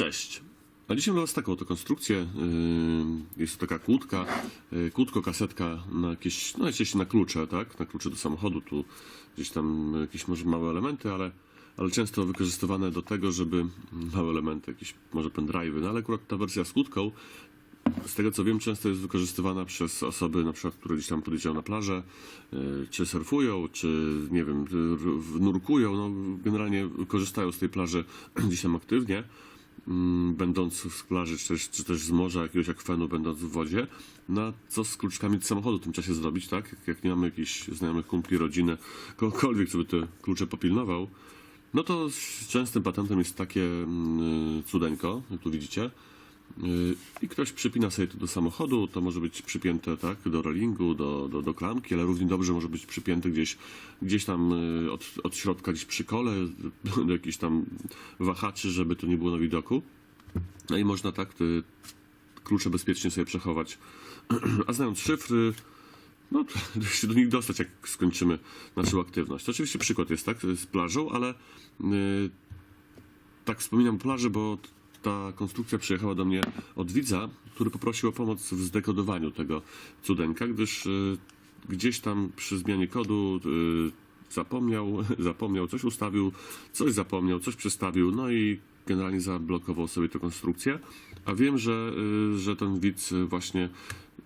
Cześć. A dzisiaj mam dla Was taką oto konstrukcję. Yy, Jest to taka kłódka, yy, kłódko, kasetka na jakieś, no najczęściej na klucze, tak? Na klucze do samochodu, tu gdzieś tam jakieś może małe elementy, ale, ale często wykorzystywane do tego, żeby małe elementy, jakieś może pendrive'y, no ale akurat ta wersja z kłódką z tego co wiem, często jest wykorzystywana przez osoby, na przykład, które gdzieś tam podjeżdżają na plażę, y, czy surfują, czy nie wiem, nurkują, no generalnie korzystają z tej plaży gdzieś tam aktywnie, będąc z plaży, czy też, czy też z morza, jakiegoś akwenu, będąc w wodzie. No a co z kluczkami samochodu w tym czasie zrobić, tak? Jak, jak nie mamy jakichś znajomych kumpli, rodziny, kogokolwiek, kto by te klucze popilnował, no to częstym patentem jest takie mm, cudeńko, jak tu widzicie, i ktoś przypina sobie to do samochodu, to może być przypięte tak, do relingu, do, do, do klamki, ale równie dobrze może być przypięte gdzieś, gdzieś tam yy, od, od środka, gdzieś przy kole, do jakichś tam wahaczy, żeby to nie było na widoku. No i można tak te klucze bezpiecznie sobie przechować. A znając szyfry, no to się do nich dostać, jak skończymy naszą aktywność. To oczywiście przykład jest tak z plażą, ale yy, tak wspominam o plaży, bo ta konstrukcja przyjechała do mnie od widza, który poprosił o pomoc w zdekodowaniu tego cudeńka, gdyż y, gdzieś tam przy zmianie kodu y, zapomniał, zapomniał, coś ustawił, coś zapomniał, coś przestawił, no i generalnie zablokował sobie tę konstrukcję. A wiem, że, y, że ten widz właśnie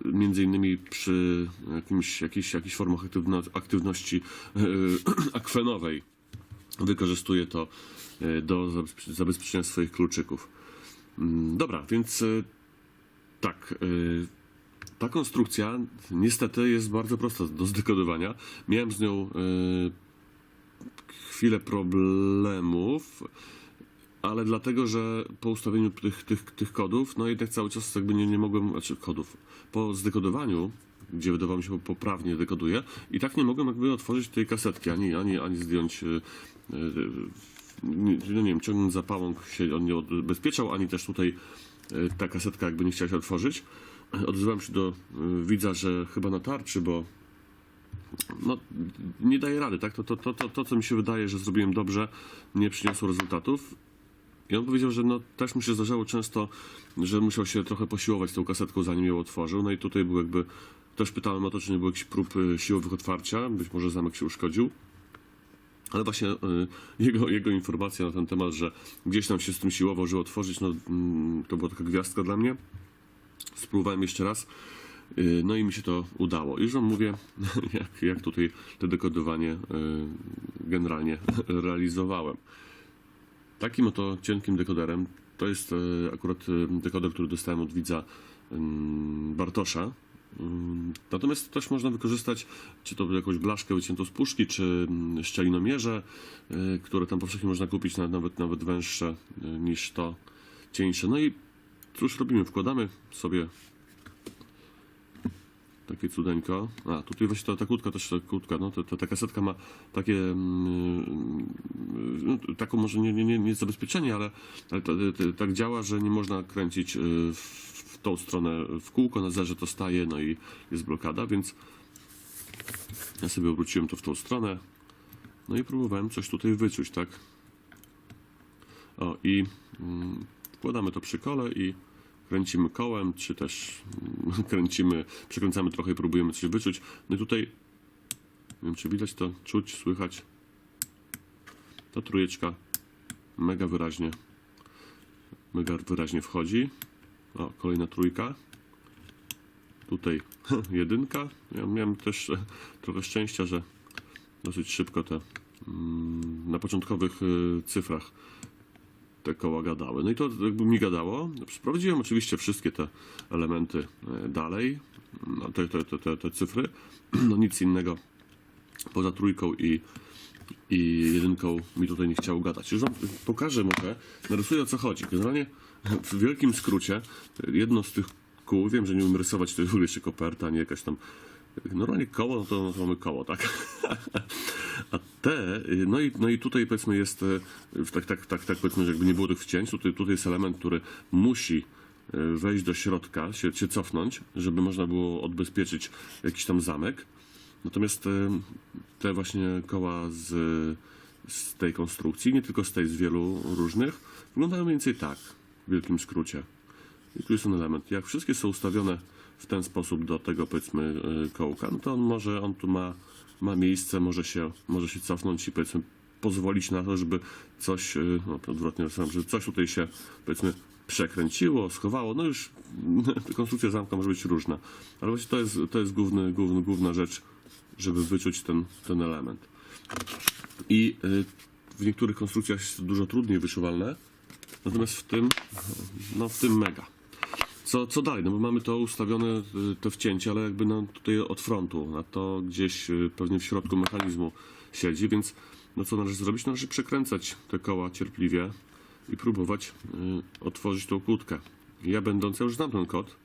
między innymi przy jakimś, jakiejś, jakichś formach aktywno, aktywności akwenowej wykorzystuje to e, do zabezpie- zabezpieczenia swoich kluczyków. Mm, Dobra, więc e, tak. e, Ta konstrukcja niestety jest bardzo prosta do zdekodowania. Miałem z nią e, chwilę problemów, ale dlatego, że po ustawieniu tych, tych, tych kodów, no jednak cały czas jakby nie, nie mogłem, znaczy kodów, po zdekodowaniu, gdzie wydawało mi się poprawnie dekoduje, i tak nie mogłem jakby otworzyć tej kasetki, ani, ani, ani zdjąć, nie, no nie wiem, ciągnąc za pałąk się on nie odbezpieczał, ani też tutaj e, ta kasetka jakby nie chciała się otworzyć. Odzywałem się do e, widza, że chyba na tarczy, bo no, nie daje rady, tak? To, to, to, to, to, co mi się wydaje, że zrobiłem dobrze, nie przyniosło rezultatów. I on powiedział, że no, też mu się zdarzało często, że musiał się trochę posiłować tą kasetką, zanim ją otworzył. No i tutaj był jakby, też pytałem o to, czy nie było jakichś prób y, siłowych otwarcia, być może zamek się uszkodził. Ale właśnie y, jego, jego informacja na ten temat, że gdzieś tam się z tym siłował, żeby otworzyć, no, mm, to była taka gwiazdka dla mnie. Spróbowałem jeszcze raz. y, No i mi się to udało. Już wam mówię, jak, jak tutaj to dekodowanie y, generalnie realizowałem. Takim oto cienkim dekoderem, to jest akurat dekoder, który dostałem od widza ym, Bartosza. Ym, Natomiast też można wykorzystać, czy to jakąś blaszkę wyciętą z puszki, czy mm, szczelinomierze, e, które tam powszechnie można kupić, na- nawet, nawet węższe e, niż to cieńsze. No i cóż robimy? Wkładamy sobie takie cudeńko. A, tutaj właśnie ta, ta kłódka też, ta kłódka, no, to, to, ta kasetka ma takie, mm, no, taką może nie, nie, nie, nie zabezpieczenie, ale, ale to, to, tak działa, że nie można kręcić y, w, w tą stronę w kółko, na zerze to staje, no i jest blokada, więc ja sobie obróciłem to w tą stronę, no i próbowałem coś tutaj wyczuć, tak? O, i mm, wkładamy to przy kole i kręcimy kołem, czy też mm, kręcimy, przekręcamy trochę i próbujemy coś wyczuć. No i tutaj, nie wiem czy widać to, czuć, słychać. Ta trójeczka mega wyraźnie, mega wyraźnie wchodzi. O, kolejna trójka. Tutaj jedynka. Ja miałem też trochę szczęścia, że dosyć szybko te mm, na początkowych y, cyfrach te koła gadały. No i to jakby mi gadało. Sprawdziłem oczywiście wszystkie te elementy e, dalej, no, te, te, te, te, cyfry. No nic innego poza trójką i, i jedynką mi tutaj nie chciało gadać. Już wam pokażę może, narysuję o co chodzi. Generalnie w wielkim skrócie jedno z tych kół, wiem, że nie umiem rysować, to jest w ogóle jeszcze koperta, nie jakaś tam Normalnie koło, no to, mamy koło, tak? A te, no i, no i tutaj powiedzmy jest, y, tak, tak, tak, tak powiedzmy, że jakby nie było tych wcięć, tutaj, tutaj jest element, który musi y, wejść do środka, się, się cofnąć, żeby można było odbezpieczyć jakiś tam zamek. Natomiast y, te właśnie koła z, z tej konstrukcji, nie tylko z tej, z wielu różnych, wyglądają mniej więcej tak. w wielkim skrócie. I tu jest ten element. Jak wszystkie są ustawione w ten sposób do tego powiedzmy y, kołka, no to on może, on tu ma, ma miejsce, może się, może się cofnąć i powiedzmy pozwolić na to, żeby coś, y, no odwrotnie, żeby coś tutaj się powiedzmy przekręciło, schowało, no już konstrukcja zamka może być różna, ale właśnie to jest, to jest główny, główny, główna rzecz, żeby wyczuć ten, ten element. I y, w niektórych konstrukcjach jest dużo trudniej wyczuwalne, natomiast w tym, no w tym mega. Co, co dalej? No bo mamy to ustawione, y, to wcięcie, ale jakby no, tutaj od frontu, a to gdzieś y, pewnie w środku mechanizmu siedzi, więc no co należy zrobić? Należy przekręcać te koła cierpliwie i próbować y, otworzyć tą kłódkę. Ja będąc, ja już znam ten kod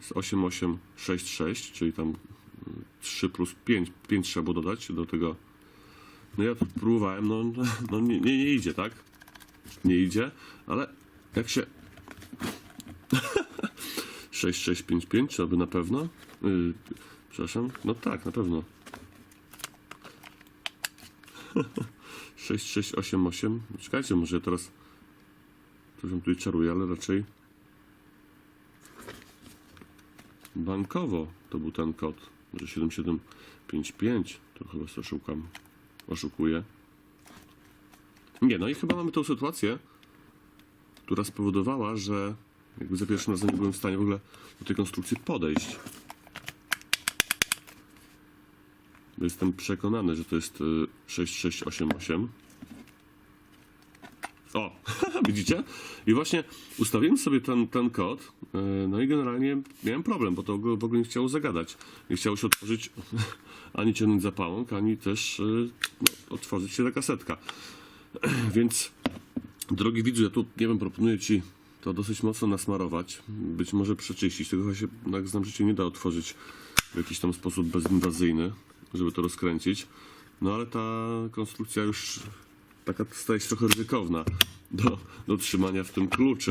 z 8866, czyli tam y, 3 plus 5, 5 trzeba było dodać do tego. No ja próbowałem, no, no nie, nie, nie idzie, tak? Nie idzie, ale jak się 6655, czy aby na pewno? Yy, przepraszam, no tak, na pewno. 6688. Czekajcie, może teraz coś wam tutaj czaruję, ale raczej bankowo to był ten kod. Może 7755, to chyba oszukam. Oszukuję. Nie, no i chyba mamy tą sytuację, która spowodowała, że jakby za pierwszym razem nie byłem w stanie w ogóle do tej konstrukcji podejść. Jestem przekonany, że to jest y, 6688. O, widzicie? I właśnie ustawiłem sobie ten, ten kod, y, no i generalnie miałem problem, bo to w ogóle nie chciało zagadać. Nie chciało się otworzyć ani ciągnąć zapałąk, ani też y, no, otworzyć się ta kasetka. Więc Drogi widzu, ja tu nie wiem, proponuję Ci to dosyć mocno nasmarować, być może przeczyścić, tego się, jak znam życie, nie da otworzyć w jakiś tam sposób bezinwazyjny, żeby to rozkręcić. No ale ta konstrukcja już taka staje się trochę ryzykowna do, do trzymania w tym kluczy.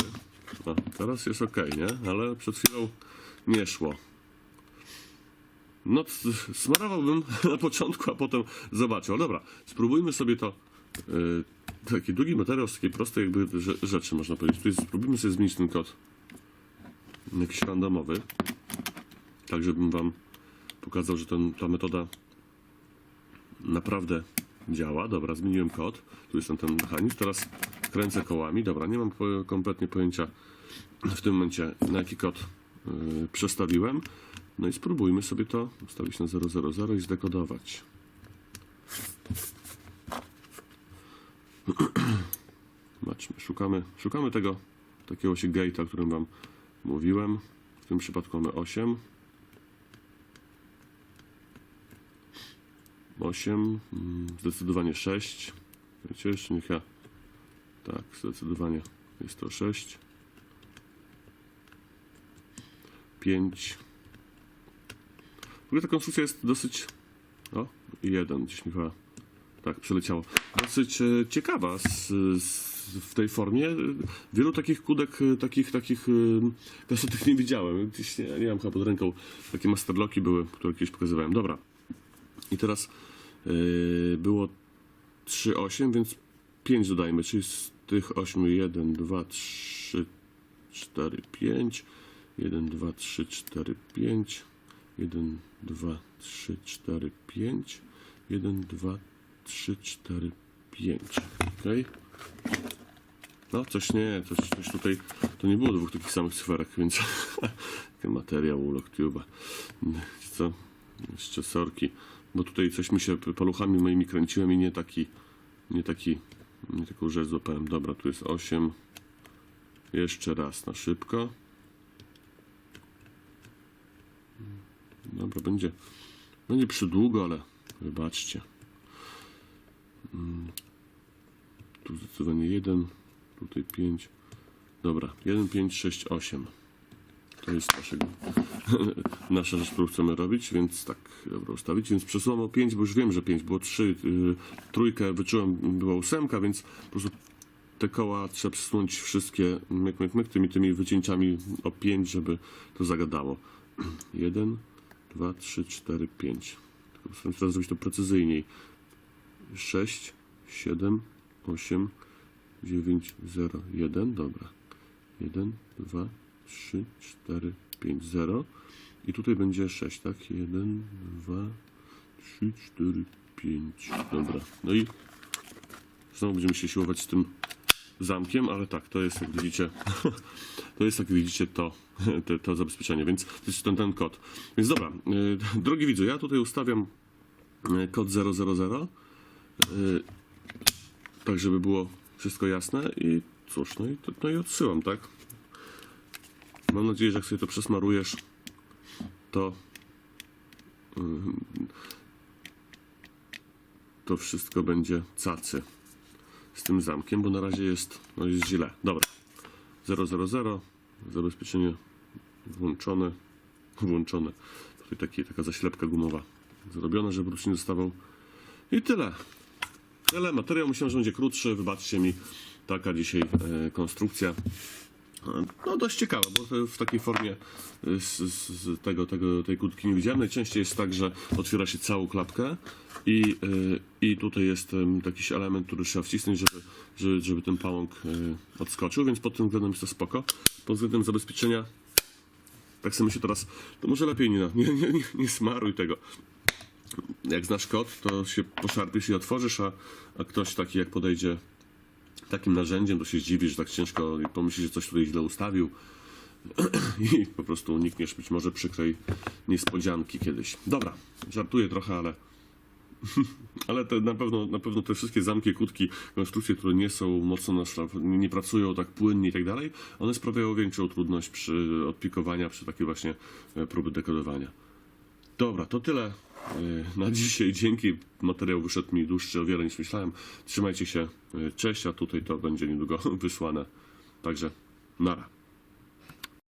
No, teraz jest ok, nie? Ale przed chwilą nie szło. No, smarowałbym na początku, a potem zobaczył. Dobra, spróbujmy sobie to. y, taki długi materiał z takiej prostej jakby rze- rzeczy, można powiedzieć. Tu jest, spróbujmy sobie zmienić ten kod. Jakiś randomowy. Tak, żebym wam pokazał, że ten, ta metoda naprawdę działa. Dobra, zmieniłem kod. Tu jest ten, ten mechanizm. Teraz kręcę kołami. Dobra, nie mam po, kompletnie pojęcia w tym momencie, na jaki kod yy, przestawiłem. No i spróbujmy sobie to ustawić na 000 i zdekodować. Szukamy, szukamy tego takiego się gate'a, o którym wam mówiłem. W tym przypadku mamy 8. 8, mm, zdecydowanie 6. Wiecie, jeszcze niech ja. Tak, zdecydowanie jest to 6. 5. W ogóle ta konstrukcja jest dosyć. O, i jeden, gdzieś mi chyba tak przeleciało. Dosyć e, ciekawa z, z, w tej formie. Wielu takich kudek, e, takich, takich e, kasetek nie widziałem. Gdzieś nie, nie mam chyba pod ręką. Takie masterlocki były, które kiedyś pokazywałem. Dobra. I teraz e, było 3,8, więc 5 dodajmy, czyli z tych 8 1, 2, 3, 4, 5. 1, 2, 3, 4, 5. 1, 2, 3, 4, 5. 1, 2, 3, 4, 5. Ok. No, coś nie, coś, coś tutaj. To nie było dwóch takich samych cyferek, więc. Materiał u Locktube'a. Co? Jeszcze sorki. Bo tutaj coś mi się paluchami moimi kręciłem i nie taki. Nie taki. Nie taką rzecz złapałem. Dobra, tu jest 8. Jeszcze raz na szybko. Dobra, będzie. Będzie przydługo, ale wybaczcie. Mm. Tu zdecydowanie 1, tutaj 5. Dobra, 1, 5, 6, 8. To jest naszego, nasza rzecz, którą chcemy robić, więc tak, dobra, ustawić. Więc przesuwam o 5, bo już wiem, że 5 było 3. Yy, trójkę wyczułem, była ósemka, więc po prostu te koła trzeba przesunąć wszystkie myk, myk, myk, tymi, tymi wycięciami o 5, żeby to zagadało. 1, 2, 3, 4, 5. Tylko postaram się teraz zrobić to precyzyjniej. 6, 7, 8, 9, 0, 1. Dobra. 1, 2, 3, 4, 5, 0. I tutaj będzie 6, tak? 1, 2, 3, 4, 5. Dobra. No i znowu będziemy się siłować z tym zamkiem, ale tak, to jest jak widzicie, to jest jak widzicie to, to, to zabezpieczenie, więc to jest ten, ten kod. Więc dobra, y, drogi widzu, ja tutaj ustawiam y, kod 000, y, tak żeby było wszystko jasne i cóż, no i, no i odsyłam, tak? Mam nadzieję, że jak sobie to przesmarujesz, to to wszystko będzie cacy z tym zamkiem, bo na razie jest, no jest źle. Dobra. 000, zabezpieczenie włączone, włączone. Tutaj taki, taka zaślepka gumowa zrobiona, żeby się nie dostawał. I tyle. Tyle. Materiał myślałem, że będzie krótszy. Wybaczcie mi taka dzisiaj e, konstrukcja. No dość ciekawa, bo w takiej formie y, z, z, tego, tego, tej kłódki nie widziałem. Najczęściej jest tak, że otwiera się całą klapkę i, i tutaj jest jakiś element, który trzeba wcisnąć, żeby, żeby, żeby ten pałąk odskoczył, więc pod tym względem jest to spoko. Pod względem zabezpieczenia tak sobie myślę teraz, to może lepiej nie, nie, nie, nie smaruj tego. Jak znasz kod, to się poszarpiesz i otworzysz, a, a ktoś taki jak podejdzie takim narzędziem, to się zdziwi, że tak ciężko i pomyśli, że coś tutaj źle ustawił i po prostu unikniesz być może przykrej niespodzianki kiedyś. Dobra, żartuję trochę, ale ale te, na, pewno, na pewno te wszystkie zamki, kłódki, konstrukcje, które nie są mocno naszlaf, nie, pracują tak płynnie i tak dalej, one sprawiają większą trudność przy odpikowaniu, przy takiej właśnie e, próby dekodowania. Dobra, to tyle na dzisiaj. Dzięki. Materiał wyszedł mi dłuższy o wiele niż myślałem. Trzymajcie się. E, Cześć, a tutaj to będzie niedługo wysłane. Także nara.